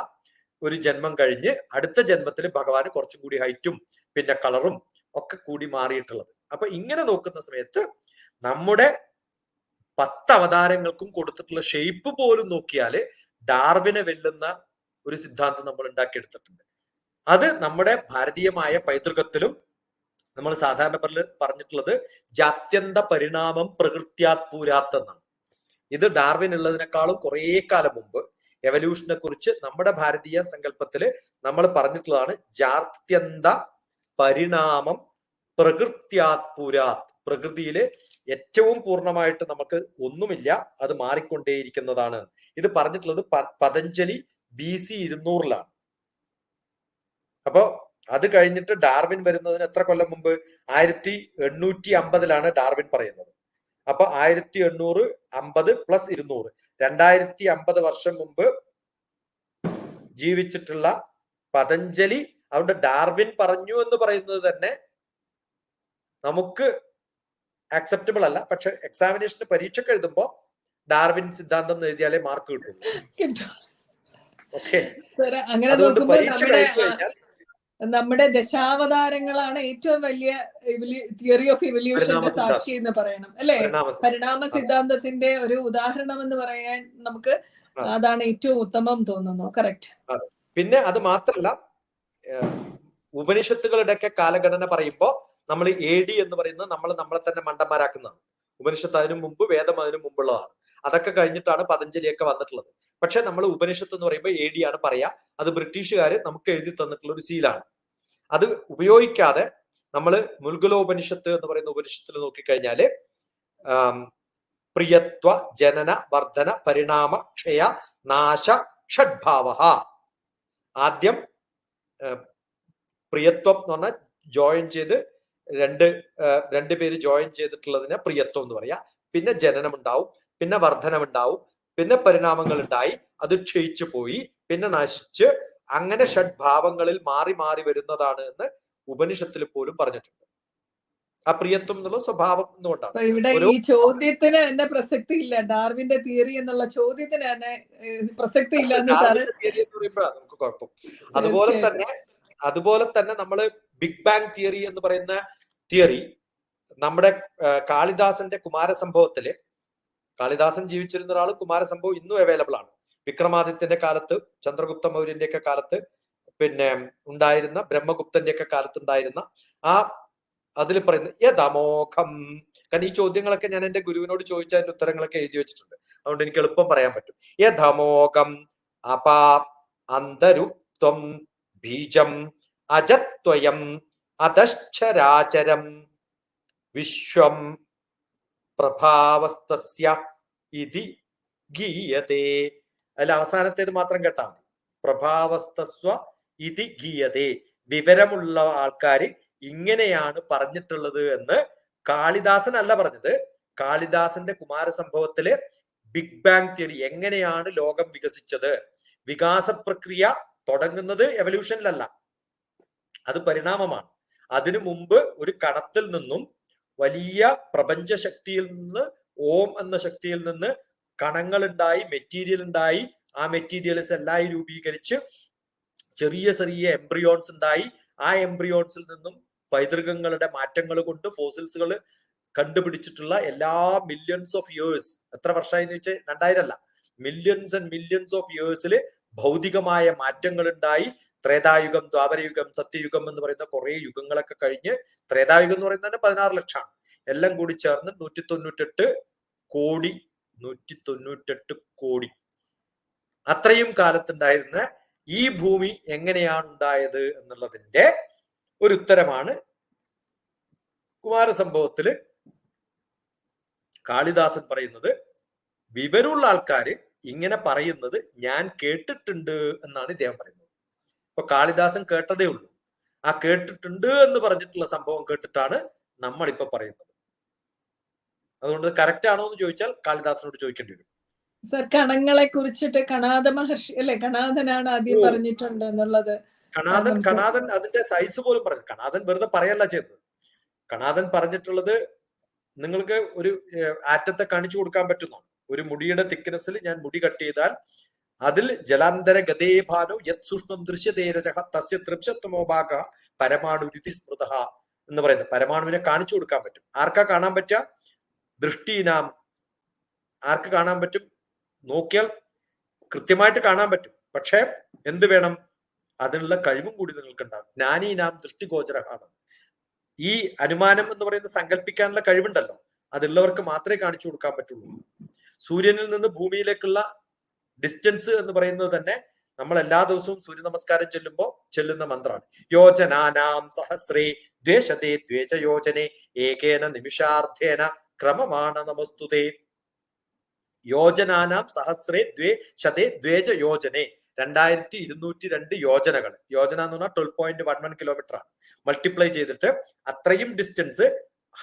ഒരു ജന്മം കഴിഞ്ഞ് അടുത്ത ജന്മത്തിൽ ഭഗവാന് കുറച്ചും കൂടി ഹൈറ്റും പിന്നെ കളറും ഒക്കെ കൂടി മാറിയിട്ടുള്ളത്. അപ്പൊ ഇങ്ങനെ നോക്കുന്ന സമയത്ത് നമ്മുടെ പത്ത് അവതാരങ്ങൾക്കും കൊടുത്തിട്ടുള്ള ഷേപ്പ് പോലും നോക്കിയാൽ ഡാർവിനെ വെല്ലുന്ന ഒരു സിദ്ധാന്തം നമ്മൾ ഉണ്ടാക്കിയെടുത്തിട്ടുണ്ട്. അത് നമ്മുടെ ഭാരതീയമായ പൈതൃകത്തിലും നമ്മൾ സാധാരണ പറഞ്ഞ പറഞ്ഞിട്ടുള്ളത് ജാത്യന്ത പരിണാമം പ്രകൃത്യാത് പൂരാത്തെന്നാണ്. ഇത് ഡാർവിൻ ഉള്ളതിനേക്കാളും കുറേ കാലം മുമ്പ് എവല്യൂഷനെ കുറിച്ച് നമ്മുടെ ഭാരതീയ സങ്കല്പത്തിൽ നമ്മൾ പറഞ്ഞിട്ടുള്ളതാണ് ജാത്യന്ത പരിണാമം പ്രകൃത്യാത് പൂരാത്. പ്രകൃതിയിൽ ഏറ്റവും പൂർണമായിട്ട് നമുക്ക് ഒന്നുമില്ല അത് മാറിക്കൊണ്ടേയിരിക്കുന്നതാണ്. ഇത് പറഞ്ഞിട്ടുള്ളത് പതഞ്ജലി ബി സി ഇരുന്നൂറിലാണ്. അപ്പോ അത് കഴിഞ്ഞിട്ട് ഡാർവിൻ വരുന്നതിന് എത്ര കൊല്ലം മുമ്പ്? ആയിരത്തി എണ്ണൂറ്റി അമ്പതിലാണ് ഡാർവിൻ പറയുന്നത്. അപ്പൊ ആയിരത്തി എണ്ണൂറ് അമ്പത് പ്ലസ് ഇരുന്നൂറ്. രണ്ടായിരത്തി അമ്പത് വർഷം മുമ്പ് ജീവിച്ചിട്ടുള്ള പതഞ്ജലി അതുകൊണ്ട് ഡാർവിൻ പറഞ്ഞു എന്ന് പറയുന്നത് തന്നെ നമുക്ക് അക്സെപ്റ്റബിൾ അല്ല. പക്ഷെ എക്സാമിനേഷന് പരീക്ഷയ്ക്ക് എഴുതുമ്പോ ഡാർവിൻ സിദ്ധാന്തം എഴുതിയാലേ മാർക്ക് കിട്ടും. കിട്ടും ഓക്കെ അതുകൊണ്ട് പരീക്ഷ കഴിഞ്ഞു കഴിഞ്ഞാൽ നമ്മുടെ ദശാവതാരങ്ങളാണ് ഏറ്റവും വലിയ തിയറി ഓഫ് ഇവല്യൂഷന്റെ സാക്ഷി എന്ന് പറയണം. അല്ലെ? പരിണാമ സിദ്ധാന്തത്തിന്റെ ഒരു ഉദാഹരണം എന്ന് പറയാൻ നമുക്ക്. അതാണ് ഏറ്റവും ഉത്തമം തോന്നുന്നു. കറക്റ്റ് പിന്നെ അത് മാത്രല്ല ഉപനിഷത്തുകളുടെ ഉപനിഷത്തുകളുടെയൊക്കെ കാലഘടന പറയുമ്പോ നമ്മൾ എ ഡി എന്ന് പറയുന്നത് നമ്മൾ നമ്മളെ തന്നെ മണ്ടന്മാരാക്കുന്നതാണ്. ഉപനിഷത്ത് അതിനു മുമ്പ് വേദം അതിനു മുമ്പുള്ളതാണ്. അതൊക്കെ കഴിഞ്ഞിട്ടാണ് പതഞ്ജലിയൊക്കെ വന്നിട്ടുള്ളത്. പക്ഷെ നമ്മൾ ഉപനിഷത്ത് എന്ന് പറയുമ്പോൾ എ ഡി ആണ് പറയാ. അത് ബ്രിട്ടീഷുകാർ നമുക്ക് എഴുതി തന്നിട്ടുള്ള ഒരു സീലാണ്. അത് ഉപയോഗിക്കാതെ നമ്മൾ മുൽഗുലോപനിഷത്ത് എന്ന് പറയുന്ന ഉപനിഷത്തിൽ നോക്കിക്കഴിഞ്ഞാൽ പ്രിയത്വ ജനന വർധന പരിണാമ ക്ഷയ നാശ ഷഡ്ഭാവ ആദ്യം പ്രിയത്വം എന്ന് പറഞ്ഞാൽ ജോയിൻ ചെയ്ത് രണ്ട് രണ്ട് പേര് ജോയിൻ ചെയ്തിട്ടുള്ളതിനെ പ്രിയത്വം എന്ന് പറയാ. പിന്നെ ജനനം ഉണ്ടാവും പിന്നെ വർധനം ഉണ്ടാവും പിന്നെ പരിണാമങ്ങൾ ഉണ്ടായി അത് ക്ഷയിച്ചു പോയി പിന്നെ നശിച്ച് അങ്ങനെ ഷഡ്ഭാവങ്ങളിൽ മാറി മാറി വരുന്നതാണ് എന്ന് ഉപനിഷത്തിൽ പോലും പറഞ്ഞിട്ടുണ്ട്. ആ പ്രിയത്വം എന്നുള്ള സ്വഭാവം എന്നുകൊണ്ടാണ്. ഇവിടെ ഈ ചോദ്യത്തിന് തന്നെ പ്രസക്തി ഇല്ല. ഡാർവിന്റെ തിയറി എന്നുള്ള ചോദ്യത്തിന് തന്നെ പ്രസക്തി ഇല്ല തിയറി എന്ന് പറയുമ്പോഴാണ് നമുക്ക് കുഴപ്പം. അതുപോലെ തന്നെ അതുപോലെ തന്നെ നമ്മൾ ബിഗ് ബാങ് തിയറി എന്ന് പറയുന്ന തിയറി നമ്മുടെ കാളിദാസന്റെ കുമാരസംഭവത്തിൽ കാളിദാസൻ ജീവിച്ചിരുന്ന ഒരാൾ കുമാരസംഭവം ഇന്നും അവൈലബിൾ ആണ്. വിക്രമാദിത്യന്റെ കാലത്ത് ചന്ദ്രഗുപ്ത മൗര്യന്റെ ഒക്കെ കാലത്ത് പിന്നെ ഉണ്ടായിരുന്ന ബ്രഹ്മഗുപ്തന്റെ ഒക്കെ കാലത്ത് ഉണ്ടായിരുന്ന ആ അതിൽ പറയുന്ന യഥമോഖം കാരണം ഈ ചോദ്യങ്ങളൊക്കെ ഞാൻ എന്റെ ഗുരുവിനോട് ചോദിച്ച അതിന്റെ ഉത്തരങ്ങളൊക്കെ എഴുതി വെച്ചിട്ടുണ്ട്. അതുകൊണ്ട് എനിക്ക് എളുപ്പം പറയാൻ പറ്റും. യഥമോഖം അപാ അന്തരുത്വം ബീജം അജത്വയം അതശ്ചരാചരം വിശ്വം പ്രഭാവസ്തസ്യ ഇതി ഗീയതേ അതിൽ അവസാനത്തേത് മാത്രം കേട്ടാ മതി. പ്രഭാവസ്തസ്വ ഇതി ഗീയതേ വിവരമുള്ള ആൾക്കാർ ഇങ്ങനെയാണ് പറഞ്ഞിട്ടുള്ളത് എന്ന് കാളിദാസൻ അല്ല പറഞ്ഞത്. കാളിദാസന്റെ കുമാരസംഭവത്തിൽ ബിഗ് ബാങ് തിയറി എങ്ങനെയാണ് ലോകം വികസിച്ചത്? വികാസ പ്രക്രിയ തുടങ്ങുന്നത് എവല്യൂഷനിലല്ല അത് പരിണാമമാണ്. അതിനു മുമ്പ് ഒരു കണത്തിൽ നിന്നും വലിയ പ്രപഞ്ച ശക്തിയിൽ നിന്ന് ഓം എന്ന ശക്തിയിൽ നിന്ന് കണങ്ങൾ ഉണ്ടായി മെറ്റീരിയൽ ഉണ്ടായി. ആ മെറ്റീരിയൽസ് എല്ലായി രൂപീകരിച്ച് ചെറിയ ചെറിയ എംബ്രിയോൺസ് ഉണ്ടായി. ആ എംബ്രിയോൺസിൽ നിന്നും പൈതൃകങ്ങളുടെ മാറ്റങ്ങൾ കൊണ്ട് ഫോസിൽസുകൾ കണ്ടുപിടിച്ചിട്ടുള്ള എല്ലാ മില്യൺസ് ഓഫ് ഇയേഴ്സ് എത്ര വർഷമായി എന്ന് വെച്ചാൽ രണ്ടായിരം അല്ല. മില്യൺസ് ആൻഡ് മില്യൺസ് ഓഫ് ഇയേഴ്സിൽ ഭൗതികമായ മാറ്റങ്ങൾ ഉണ്ടായി. ത്രേതായുഗം ദ്വാപരയുഗം സത്യയുഗം എന്ന് പറയുന്ന കുറെ യുഗങ്ങളൊക്കെ കഴിഞ്ഞ് ത്രേതായുഗം എന്ന് പറയുന്നത് തന്നെ പതിനാറ് ലക്ഷമാണ്. എല്ലാം കൂടി ചേർന്ന് നൂറ്റി തൊണ്ണൂറ്റെട്ട് കോടി നൂറ്റി തൊണ്ണൂറ്റെട്ട് കോടി. അത്രയും കാലത്തുണ്ടായിരുന്ന ഈ ഭൂമി എങ്ങനെയാണ് ഉണ്ടായത് എന്നുള്ളതിന്റെ ഒരു ഉത്തരമാണ് കുമാരസംഭവത്തിൽ കാളിദാസൻ പറയുന്നത്. വിവരമുള്ള ആൾക്കാര് ഇങ്ങനെ പറയുന്നത് ഞാൻ കേട്ടിട്ടുണ്ട് എന്നാണ് ഇദ്ദേഹം പറയുന്നത്. ഇപ്പൊ കാളിദാസൻ കേട്ടതേ ഉള്ളൂ. ആ കേട്ടിട്ടുണ്ട് എന്ന് പറഞ്ഞിട്ടുള്ള സംഭവം കേട്ടിട്ടാണ് നമ്മൾ ഇപ്പൊ പറയുന്നത്. അതുകൊണ്ട് കറക്റ്റ് ആണോ എന്ന് ചോദിച്ചാൽ കാളിദാസനോട് ചോദിക്കേണ്ടി വരും. സർ കണങ്ങളെ കുറിച്ചിട്ട് കണാദ മഹർഷി അല്ലെ കണാദനാണ് ആദ്യം പറഞ്ഞിട്ടുണ്ട് എന്നുള്ളത് കണാദൻ കണാദൻ അതിന്റെ സൈസ് പോലും പറഞ്ഞു. കണാദൻ വെറുതെ പറയല്ല ചെയ്തത്. കണാദൻ പറഞ്ഞിട്ടുള്ളത് നിങ്ങൾക്ക് ഒരു ആറ്റത്തെ കാണിച്ചു കൊടുക്കാൻ പറ്റുന്നു ഒരു മുടിയുടെ തിക്നെസ്സിൽ ഞാൻ മുടി കട്ട് ചെയ്താൽ അതിൽ ജലാന്തര ഗതേഭാനോ യത് സൂക്ഷ്മം ദൃശ്യതേരജ തസ്യ തൃപ്ശത്വമോഭാഗ പരമാണു രുതി സ്മൃത എന്ന് പറയുന്നത്. പരമാണുവിനെ കാണിച്ചു കൊടുക്കാൻ പറ്റും. ആർക്കാ കാണാൻ പറ്റുക? ദൃഷ്ടീനാം ആർക്ക് കാണാൻ പറ്റും? നോക്കിയാൽ കൃത്യമായിട്ട് കാണാൻ പറ്റും. പക്ഷേ എന്ത് വേണം? അതിനുള്ള കഴിവും കൂടി നിങ്ങൾക്ക് ഉണ്ടാകും ജ്ഞാനീനാം ദൃഷ്ടിഗോചരമാണ് ഈ അനുമാനം എന്ന് പറയുന്ന സങ്കല്പിക്കാനുള്ള കഴിവുണ്ടല്ലോ. അതുള്ളവർക്ക് മാത്രമേ കാണിച്ചു കൊടുക്കാൻ പറ്റുള്ളൂ. സൂര്യനിൽ നിന്ന് ഭൂമിയിലേക്കുള്ള ഡിസ്റ്റൻസ് എന്ന് പറയുന്നത് തന്നെ നമ്മൾ എല്ലാ ദിവസവും സൂര്യ നമസ്കാരം ചെല്ലുമ്പോൾ ചെല്ലുന്ന മന്ത്രമാണ് യോജനാനാം സഹസ്രേ ദ്വേഷതേ ദ്വേജ യോജനെ ഏകേന നിമിഷാർത്ഥേന ക്രമമാണ് നമസ്തുതേ. യോജനാനാം സഹസ്രേ ദ്വേ ശതേ ദ്വേജ യോജനെ രണ്ടായിരത്തി ഇരുന്നൂറ്റി രണ്ട് യോജനകൾ യോജന എന്ന് പറഞ്ഞാൽ twelve point one one kilometre ആണ്. മൾട്ടിപ്ലൈ ചെയ്തിട്ട് അത്രയും ഡിസ്റ്റൻസ്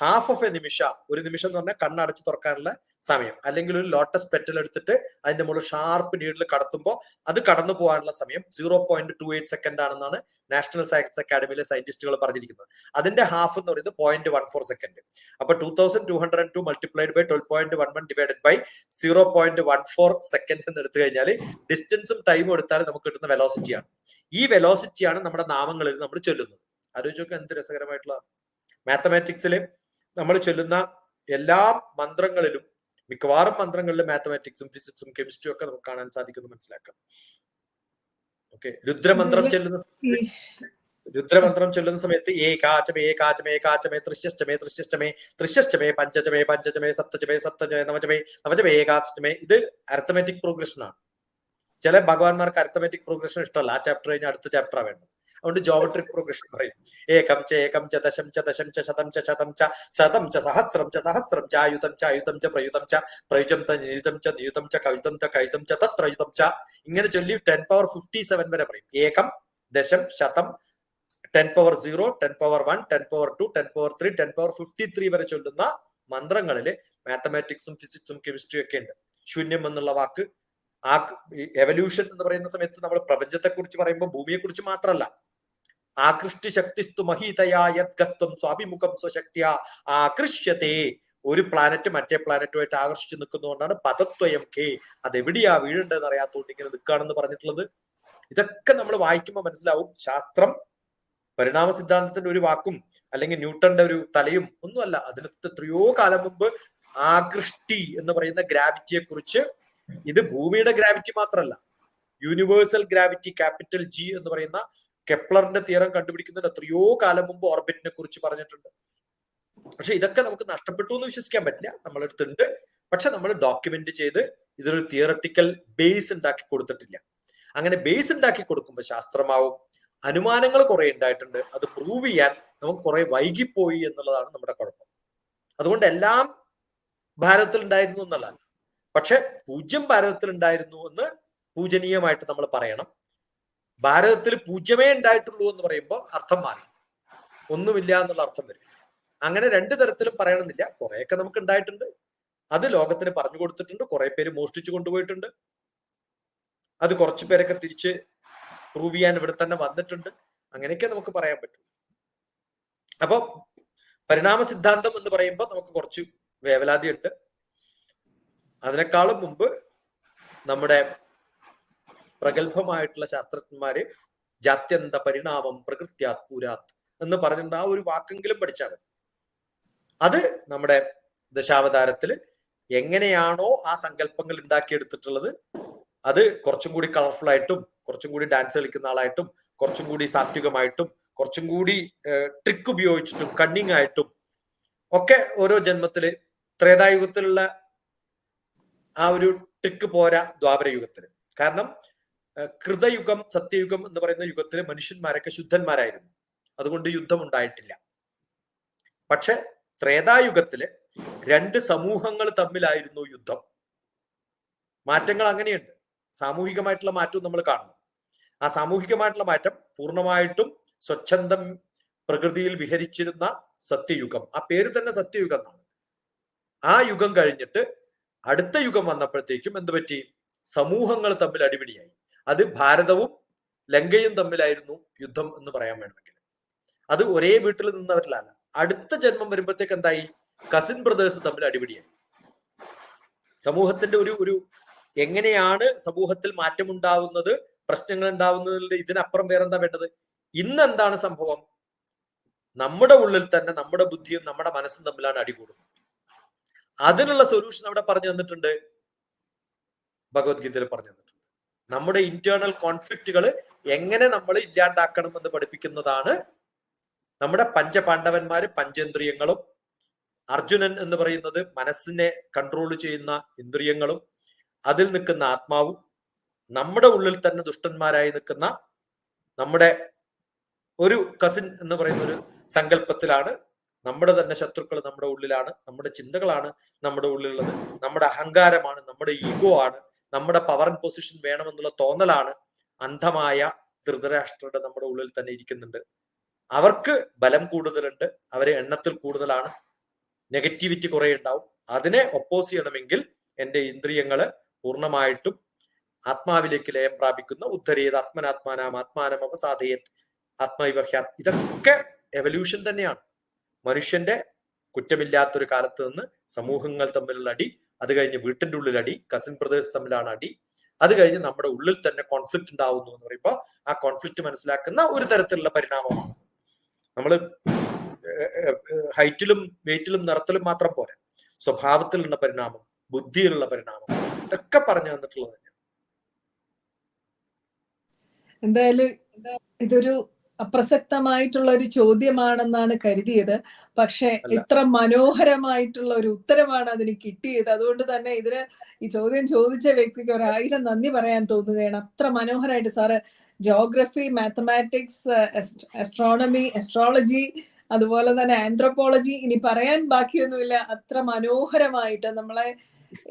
ഹാഫ് ഓഫ് എ നിമിഷ ഒരു നിമിഷം എന്ന് പറഞ്ഞാൽ കണ്ണടച്ച് തുറക്കാനുള്ള സമയം. അല്ലെങ്കിൽ ഒരു ലോട്ടസ് പെറ്റൽ എടുത്തിട്ട് അതിന്റെ മുകളിൽ ഷാർപ്പ് നീഡിൽ കടത്തുമ്പോൾ അത് കടന്നു പോകാനുള്ള സമയം zero point two eight second ആണെന്നാണ് നാഷണൽ സയൻസ് അക്കാഡമിയിലെ സയന്റിസ്റ്റുകൾ പറഞ്ഞിരിക്കുന്നത്. അതിന്റെ ഹാഫ് എന്ന് പറയുന്നത് പോയിന്റ് വൺ ഫോർ സെക്കൻഡ് അപ്പൊ two thousand two hundred two multiplied by twelve point one one divided by zero point one four second എന്ന് എടുത്തു കഴിഞ്ഞാൽ ഡിസ്റ്റൻസും ടൈമും എടുത്താൽ നമുക്ക് കിട്ടുന്ന വെലോസിറ്റിയാണ് ഈ വെലോസിറ്റിയാണ് നമ്മുടെ നാമങ്ങളിൽ നമ്മൾ ചൊല്ലുന്നത്. ആലോചിച്ചൊക്കെ എന്ത് രസകരമായിട്ടുള്ള മാത്തമാറ്റിക്സിൽ നമ്മൾ ചൊല്ലുന്ന എല്ലാ മന്ത്രങ്ങളിലും മിക്കവാറും മന്ത്രങ്ങളിലും മാത്തമാറ്റിക്സും ഫിസിക്സും കെമിസ്ട്രിയും ഒക്കെ നമുക്ക് കാണാൻ സാധിക്കുന്നു മനസ്സിലാക്കാം. ഓക്കെ രുദ്രമന്ത്രം ചെല്ലുന്ന രുദ്രമന്ത്രം ചൊല്ലുന്ന സമയത്ത് ഏ ഏകാചമേ കാചമേ ഏകാചമേ തൃശ്യഷ്ടമേ തൃശ്യഷ്ടമേ തൃശ്യഷ്ടമേ പഞ്ചചമേ പഞ്ചചമേ സപ്തചമേ സപ്തചമേ നവചമേ നവചമേ ഏകാഷ്ടമേ ഇത് അരത്തമാറ്റിക് പ്രോഗ്രഷൻ ആണ്. ചില ഭഗവാന്മാർക്ക് അരത്തമാറ്റിക് പ്രോഗ്രഷൻ ഇഷ്ടമല്ല. ആ ചാപ്റ്റർ കഴിഞ്ഞാൽ അടുത്ത ചാപ്റ്ററാണ് വേണ്ടത്. അതുകൊണ്ട് ജോമെട്രിക് പ്രൊഗ്രഷൻ പറയും. ഏകം ച ഏകം ച ദശം ച ദശം ച ശതം ച ശതം ച ശതം ച സഹസ്രം ച സഹസ്രം ച ആയുധം ച ആയുധം ച പ്രയുധം ച പ്രയുജം ത നിയുതം ച നിയുതം ച കവിതം ച കൈതം ച തത്രയുധം ച ഇങ്ങനെ ചൊല്ലി ടെൻ പവർ ഫിഫ്റ്റി സെവൻ വരെ പറയും. ഏകം ദശം ശതം ten power zero ten power one ten power two ten power three ten power fifty three വരെ ചൊല്ലുന്ന മന്ത്രങ്ങളിൽ മാത്തമാറ്റിക്സും ഫിസിക്സും കെമിസ്ട്രിയും ഒക്കെ ഉണ്ട്. ശൂന്യം എന്നുള്ള വാക്ക് ആ എവല്യൂഷൻ എന്ന് പറയുന്ന സമയത്ത് നമ്മൾ പ്രപഞ്ചത്തെ കുറിച്ച് പറയുമ്പോൾ ഭൂമിയെ കുറിച്ച് മാത്രമല്ല ആകൃഷ്ടി ശക്തിസ്തു മഹീതയായത്ഗസ്ത്വം സ്വാഭിമുഖം സ്വശക്തിയ ആകൃഷ്യത്തെ ഒരു പ്ലാനറ്റ് മറ്റേ പ്ലാനറ്റുമായിട്ട് ആകർഷിച്ചു നിൽക്കുന്നതുകൊണ്ടാണ് പദത്വയം കെ. അതെവിടെയാ വീഴേണ്ടതെന്ന് അറിയാത്തതുകൊണ്ട് ഇങ്ങനെ നിൽക്കുകയാണെന്ന് പറഞ്ഞിട്ടുള്ളത്. ഇതൊക്കെ നമ്മൾ വായിക്കുമ്പോൾ മനസ്സിലാവും. ശാസ്ത്രം പരിണാമ സിദ്ധാന്തത്തിന്റെ ഒരു വാക്കും അല്ലെങ്കിൽ ന്യൂട്ടന്റെ ഒരു തലയും ഒന്നുമല്ല. അതിന് എത്രയോ കാലം മുമ്പ് ആകൃഷ്ടി എന്ന് പറയുന്ന ഗ്രാവിറ്റിയെ കുറിച്ച് ഇത് ഭൂമിയുടെ ഗ്രാവിറ്റി മാത്രമല്ല. യൂണിവേഴ്സൽ ഗ്രാവിറ്റി ക്യാപിറ്റൽ ജി എന്ന് പറയുന്ന കെപ്ലറിന്റെ തീരം കണ്ടുപിടിക്കുന്നതിന് എത്രയോ കാലം മുമ്പ് ഓർബിറ്റിനെ കുറിച്ച് പറഞ്ഞിട്ടുണ്ട്. പക്ഷെ ഇതൊക്കെ നമുക്ക് നഷ്ടപ്പെട്ടു എന്ന് വിശ്വസിക്കാൻ പറ്റില്ല. നമ്മളെടുത്തുണ്ട് പക്ഷെ നമ്മൾ ഡോക്യുമെന്റ് ചെയ്ത് ഇതൊരു തിയറട്ടിക്കൽ ബേസ് ഉണ്ടാക്കി കൊടുത്തിട്ടില്ല. അങ്ങനെ ബേസ് ഉണ്ടാക്കി കൊടുക്കുമ്പോൾ ശാസ്ത്രമാവും. അനുമാനങ്ങൾ കുറെ ഉണ്ടായിട്ടുണ്ട്. അത് പ്രൂവ് ചെയ്യാൻ നമുക്ക് കുറെ വൈകിപ്പോയി എന്നുള്ളതാണ് നമ്മുടെ കുഴപ്പം. അതുകൊണ്ട് എല്ലാം ഭാരതത്തിൽ ഉണ്ടായിരുന്നു എന്നുള്ളതല്ല പക്ഷെ പൂജ്യം ഭാരതത്തിൽ ഉണ്ടായിരുന്നു എന്ന് പൂജനീയമായിട്ട് നമ്മൾ പറയണം. ഭാരതത്തിൽ പൂജ്യമേ ഉണ്ടായിട്ടുള്ളൂ എന്ന് പറയുമ്പോൾ അർത്ഥം മാറി. ഒന്നുമില്ല എന്നുള്ള അർത്ഥം വരും. അങ്ങനെ രണ്ടു തരത്തിലും പറയണമെന്നില്ല. കുറെയൊക്കെ നമുക്ക് ഉണ്ടായിട്ടുണ്ട്. അത് ലോകത്തിന് പറഞ്ഞു കൊടുത്തിട്ടുണ്ട്. കുറെ പേര് മോഷ്ടിച്ചു കൊണ്ടുപോയിട്ടുണ്ട്. അത് കുറച്ചു പേരൊക്കെ തിരിച്ച് പ്രൂവ് ചെയ്യാൻ ഇവിടെ തന്നെ വന്നിട്ടുണ്ട്. അങ്ങനെയൊക്കെ നമുക്ക് പറയാൻ പറ്റും. അപ്പൊ പരിണാമ സിദ്ധാന്തം എന്ന് പറയുമ്പോൾ നമുക്ക് കുറച്ച് വേവലാതി ഉണ്ട് അതിനേക്കാളും മുമ്പ് നമ്മുടെ പ്രഗത്ഭമായിട്ടുള്ള ശാസ്ത്രജ്ഞന്മാര് ജാത്യന്ത പരിണാമം പ്രകൃത്യാത് പൂരാത് എന്ന് പറഞ്ഞിട്ടുണ്ട് ആ ഒരു വാക്കെങ്കിലും പഠിച്ചാൽ മതി. അത് നമ്മുടെ ദശാവതാരത്തിൽ എങ്ങനെയാണോ ആ സങ്കല്പങ്ങൾ ഉണ്ടാക്കിയെടുത്തിട്ടുള്ളത് അത് കുറച്ചും കൂടി കളർഫുൾ ആയിട്ടും കുറച്ചും കൂടി ഡാൻസ് കളിക്കുന്ന ആളായിട്ടും കുറച്ചും കൂടി സാത്വികമായിട്ടും കുറച്ചും കൂടി ട്രിക്ക് ഉപയോഗിച്ചിട്ടും കണ്ണിങ് ആയിട്ടും ഒക്കെ ഓരോ ജന്മത്തിൽ ത്രേതായുഗത്തിലുള്ള ആ ഒരു ട്രിക്ക് പോരാ ദ്വാപര യുഗത്തിൽ കാരണം കൃതയുഗം സത്യയുഗം എന്ന് പറയുന്ന യുഗത്തിലെ മനുഷ്യന്മാരൊക്കെ ശുദ്ധന്മാരായിരുന്നു. അതുകൊണ്ട് യുദ്ധം ഉണ്ടായിട്ടില്ല. പക്ഷെ ത്രേതായുഗത്തിൽ രണ്ട് സമൂഹങ്ങൾ തമ്മിലായിരുന്നു യുദ്ധം. മാറ്റങ്ങൾ അങ്ങനെയുണ്ട്. സാമൂഹികമായിട്ടുള്ള മാറ്റവും നമ്മൾ കാണുന്നു. ആ സാമൂഹികമായിട്ടുള്ള മാറ്റം പൂർണമായിട്ടും സ്വച്ഛന്തം പ്രകൃതിയിൽ വിഹരിച്ചിരുന്ന സത്യയുഗം. ആ പേര് തന്നെ സത്യയുഗം എന്നാണ്. ആ യുഗം കഴിഞ്ഞിട്ട് അടുത്ത യുഗം വന്നപ്പോഴത്തേക്കും എന്തുപറ്റി സമൂഹങ്ങൾ തമ്മിൽ അടിപിടിയായി. അത് ഭാരതവും ലങ്കയും തമ്മിലായിരുന്നു യുദ്ധം എന്ന് പറയാൻ വേണമെങ്കിൽ. അത് ഒരേ വീട്ടിൽ നിന്നവരിലല്ല അടുത്ത ജന്മം വരുമ്പോഴത്തേക്ക് എന്തായി? കസിൻ ബ്രദേഴ്സ് തമ്മിൽ അടിപിടിയായി. സമൂഹത്തിന്റെ ഒരു ഒരു എങ്ങനെയാണ് സമൂഹത്തിൽ മാറ്റമുണ്ടാവുന്നത് പ്രശ്നങ്ങൾ ഉണ്ടാവുന്നതിന്റെ ഇതിനപ്പുറം വേറെന്താ വേണ്ടത്? ഇന്ന് എന്താണ് സംഭവം? നമ്മുടെ ഉള്ളിൽ തന്നെ നമ്മുടെ ബുദ്ധിയും നമ്മുടെ മനസ്സും തമ്മിലാണ് അടികൂടുന്നത്. അതിനുള്ള സൊല്യൂഷൻ അവിടെ പറഞ്ഞു തന്നിട്ടുണ്ട്. ഭഗവത്ഗീതയിൽ പറഞ്ഞു തന്നിട്ടുണ്ട്. നമ്മുടെ ഇന്റേണൽ കോൺഫ്ലിക്റ്റുകൾ എങ്ങനെ നമ്മൾ ഇല്ലാണ്ടാക്കണം എന്ന് പഠിപ്പിക്കുന്നതാണ് നമ്മുടെ പഞ്ചപാണ്ഡവന്മാര് പഞ്ചേന്ദ്രിയങ്ങളും അർജുനൻ എന്ന് പറയുന്നത് മനസ്സിനെ കൺട്രോൾ ചെയ്യുന്ന ഇന്ദ്രിയങ്ങളും അതിൽ നിൽക്കുന്ന ആത്മാവും നമ്മുടെ ഉള്ളിൽ തന്നെ ദുഷ്ടന്മാരായി നിൽക്കുന്ന നമ്മുടെ ഒരു കസിൻ എന്ന് പറയുന്ന ഒരു സങ്കല്പത്തിലാണ് നമ്മുടെ തന്നെ ശത്രുക്കൾ നമ്മുടെ ഉള്ളിലാണ് നമ്മുടെ ചിന്തകളാണ് നമ്മുടെ ഉള്ളിലുള്ളത് നമ്മുടെ അഹങ്കാരമാണ് നമ്മുടെ ഈഗോ ആണ്. നമ്മുടെ പവർ ആൻഡ് പൊസിഷൻ വേണമെന്നുള്ള തോന്നലാണ് അന്ധമായ ധൃതരാഷ്ട്രയുടെ നമ്മുടെ ഉള്ളിൽ തന്നെ ഇരിക്കുന്നുണ്ട്. അവർക്ക് ബലം കൂടുതലുണ്ട് അവരെ എണ്ണത്തിൽ കൂടുതലാണ് നെഗറ്റിവിറ്റി കുറെ ഉണ്ടാവും. അതിനെ ഒപ്പോസ് ചെയ്യണമെങ്കിൽ എന്റെ ഇന്ദ്രിയങ്ങൾ പൂർണമായിട്ടും ആത്മാവിലേക്ക് ലയം പ്രാപിക്കുന്ന ഉദ്ധരേത് ആത്മനാത്മാനാം ആത്മാനം അവസാധയത് ആത്മവിവഹ്യാത് ഇതൊക്കെ എവല്യൂഷൻ തന്നെയാണ്. മനുഷ്യന്റെ കുറ്റമില്ലാത്തൊരു കാലത്ത് നിന്ന് സമൂഹങ്ങൾ തമ്മിലുള്ള അടി അത് കഴിഞ്ഞ് വീട്ടിന്റെ ഉള്ളിൽ അടി കസിൻ ബ്രദേഴ്സ് തമ്മിലാണ് അടി. അത് കഴിഞ്ഞ് നമ്മുടെ ഉള്ളിൽ തന്നെ കോൺഫ്ലിക്റ്റ് ഉണ്ടാവുന്നു എന്ന് പറയുമ്പോൾ ആ കോൺഫ്ലിക്റ്റ് മനസ്സിലാക്കുന്ന ഒരു തരത്തിലുള്ള പരിണാമമാണ്. നമ്മൾ ഹൈറ്റിലും വെയിറ്റിലും നിറത്തിലും മാത്രം പോരാ. സ്വഭാവത്തിലുള്ള പരിണാമം ബുദ്ധിയിലുള്ള പരിണാമം ഇതൊക്കെ പറഞ്ഞു തന്നിട്ടുള്ളത് എന്തായാലും ഇതൊരു അപ്രസക്തമായിട്ടുള്ള ഒരു ചോദ്യമാണെന്നാണ് കരുതിയത്. പക്ഷെ ഇത്ര മനോഹരമായിട്ടുള്ള ഒരു ഉത്തരമാണ് അതിന് കിട്ടിയത്. അതുകൊണ്ട് തന്നെ ഇതിന് ഈ ചോദ്യം ചോദിച്ച വ്യക്തിക്ക് ഒരായിരം നന്ദി പറയാൻ തോന്നുകയാണ്. അത്ര മനോഹരമായിട്ട് sir geography mathematics astronomy astrology അതുപോലെ തന്നെ ആന്ത്രോപോളജി ഇനി പറയാൻ ബാക്കിയൊന്നുമില്ല. അത്ര മനോഹരമായിട്ട് നമ്മളെ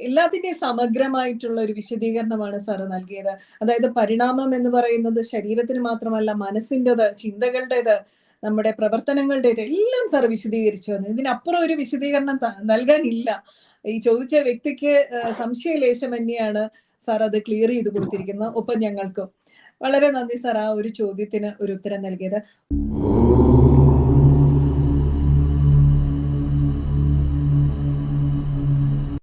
എല്ലാത്തിന്റെയും സമഗ്രമായിട്ടുള്ള ഒരു വിശദീകരണമാണ് സാറ് നൽകിയത്. അതായത് പരിണാമം എന്ന് പറയുന്നത് ശരീരത്തിന് മാത്രമല്ല മനസ്സിന്റെത് ചിന്തകളുടേത് നമ്മുടെ പ്രവർത്തനങ്ങളുടേത് എല്ലാം സാർ വിശദീകരിച്ചു വന്നു ഇതിനപ്പുറം ഒരു വിശദീകരണം നൽകാനില്ല. ഈ ചോദിച്ച വ്യക്തിക്ക് സംശയലേശം തന്നെയാണ് സാർ അത് ക്ലിയർ ചെയ്ത് കൊടുത്തിരിക്കുന്നത്. ഒപ്പം ഞങ്ങൾക്കും. വളരെ നന്ദി സാർ ആ ഒരു ചോദ്യത്തിന് ഒരു ഉത്തരം നൽകിയത്.